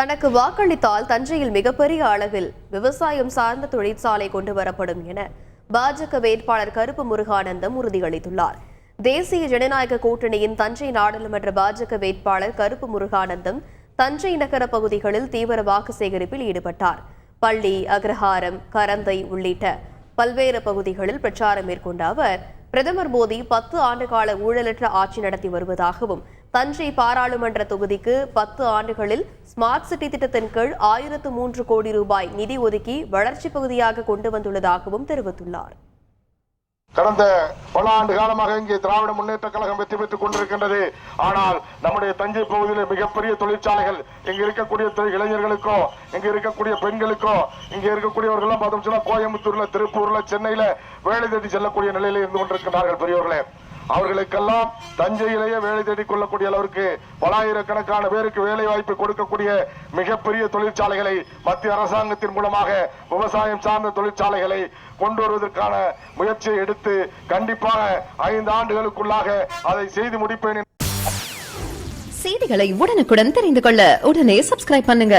தனக்கு வாக்களித்தால் தஞ்சையில் மிகப்பெரிய அளவில் விவசாயம் சார்ந்த தொழிற்சாலை கொண்டு வரப்படும் என பாஜக வேட்பாளர் கருப்பு முருகானந்தம் உறுதியளித்துள்ளார். தேசிய ஜனநாயக கூட்டணியின் தஞ்சை நாடாளுமன்ற பாஜக வேட்பாளர் கருப்பு முருகானந்தம் தஞ்சை நகர பகுதிகளில் தீவிர வாக்கு சேகரிப்பில் ஈடுபட்டார். பள்ளி அக்ரஹாரம் கரந்தை உள்ளிட்ட பல்வேறு பகுதிகளில் பிரச்சாரம் மேற்கொண்ட அவர் பிரதமர் மோடி பத்து ஆண்டுகால ஊழலற்ற ஆட்சி நடத்தி வருவதாகவும் தஞ்சை பாராளுமன்ற தொகுதிக்கு பத்து ஆண்டுகளில் ஸ்மார்ட் சிட்டி திட்டத்தின் கீழ் ஆயிரத்து மூன்று கோடி ரூபாய் நிதி ஒதுக்கி வளர்ச்சி பகுதியாக கொண்டு வந்துள்ளதாகவும் தெரிவித்துள்ளார். கடந்த பல ஆண்டு காலமாக இங்கே திராவிட முன்னேற்ற கழகம் வெற்றி பெற்றுக் கொண்டிருக்கின்றது. ஆனால் நம்முடைய தஞ்சை பகுதியில் மிகப்பெரிய தொழிற்சாலைகள் இங்க இருக்கக்கூடிய தொழில் இளைஞர்களுக்கோ இங்க இருக்கக்கூடிய பெண்களுக்கோ இங்க இருக்கக்கூடியவர்கள் பார்த்தோம் கோயம்புத்தூர்ல திருப்பூர்ல சென்னையில வேலை தேடி செல்லக்கூடிய நிலையில இருந்து கொண்டிருக்கிறார்கள் பெரியவர்களே அவர்களுக்கெல்லாம் தஞ்சையிலேயே வேலை தேடிக் கொள்ளக்கூடிய அளவிற்கு பலாயிரக்கணக்கான பேருக்கு வேலை வாய்ப்பு கொடுக்கக்கூடிய மிகப்பெரிய தொழிற்சாலைகளை மத்திய அரசாங்கத்தின் மூலமாக விவசாயம் சார்ந்த தொழிற்சாலைகளை கொண்டு வருவதற்கான முயற்சியை எடுத்து கண்டிப்பாக ஐந்து ஆண்டுகளுக்குள்ளாக அதை செய்து முடிப்பேன் செய்திகளை உடனுக்குடன் தெரிந்து கொள்ள உடனே சப்ஸ்கிரைப் பண்ணுங்க.